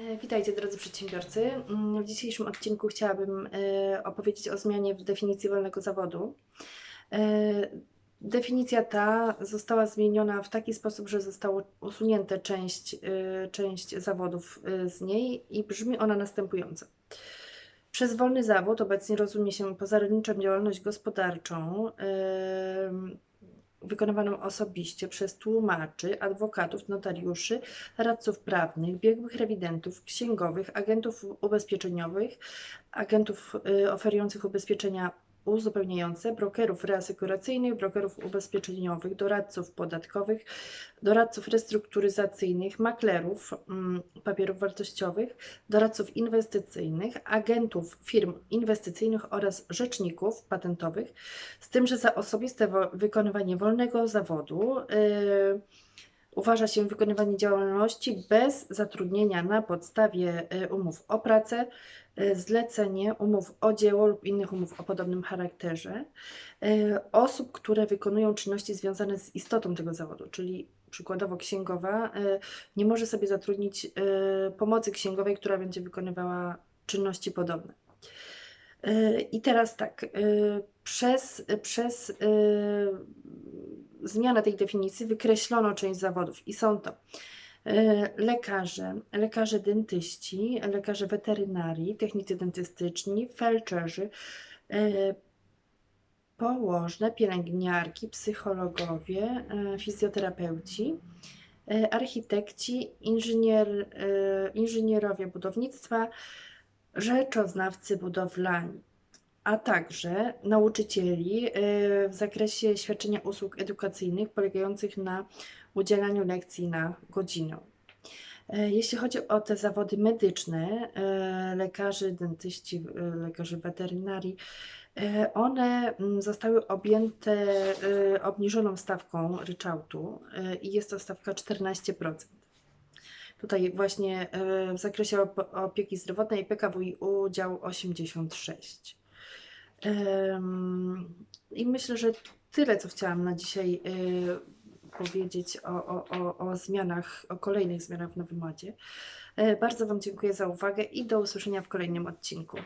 E, Witajcie drodzy przedsiębiorcy. Mm, W dzisiejszym odcinku chciałabym e, opowiedzieć o zmianie w definicji wolnego zawodu. E, Definicja ta została zmieniona w taki sposób, że zostało usunięte część, część zawodów z niej i brzmi ona następująco. Przez wolny zawód obecnie rozumie się pozarolniczą działalność gospodarczą wykonywaną osobiście przez tłumaczy, adwokatów, notariuszy, radców prawnych, biegłych rewidentów, księgowych, agentów ubezpieczeniowych, agentów y, oferujących ubezpieczenia uzupełniające, brokerów reasekuracyjnych, brokerów ubezpieczeniowych, doradców podatkowych, doradców restrukturyzacyjnych, maklerów mm, papierów wartościowych, doradców inwestycyjnych, agentów firm inwestycyjnych oraz rzeczników patentowych, z tym, że za osobiste wykonywanie wolnego zawodu yy, uważa się wykonywanie działalności bez zatrudnienia na podstawie y, umów o pracę, y, zlecenie, umów o dzieło lub innych umów o podobnym charakterze, y, osób, które wykonują czynności związane z istotą tego zawodu, czyli przykładowo księgowa nie może sobie zatrudnić pomocy księgowej, która będzie wykonywała czynności podobne. I teraz tak, przez, przez zmianę tej definicji wykreślono część zawodów i są to y, lekarze, lekarze dentyści, lekarze weterynarii, technicy dentystyczni, felczerzy, y, położne, pielęgniarki, psychologowie, y, fizjoterapeuci, architekci, inżynier, inżynierowie budownictwa, rzeczoznawcy budowlani, a także nauczycieli y, w zakresie świadczenia usług edukacyjnych polegających na udzielaniu lekcji na godzinę. Y, Jeśli chodzi o te zawody medyczne, y, lekarzy, dentyści, lekarzy weterynarii, one mm, zostały objęte obniżoną stawką ryczałtu i jest to stawka 14%. Tutaj właśnie w zakresie op- opieki zdrowotnej PKWiU udział 86. I myślę, że tyle, co chciałam na dzisiaj y, powiedzieć o, o, o, o zmianach, o kolejnych zmianach w Nowym Ładzie. Y, Bardzo Wam dziękuję za uwagę i do usłyszenia w kolejnym odcinku.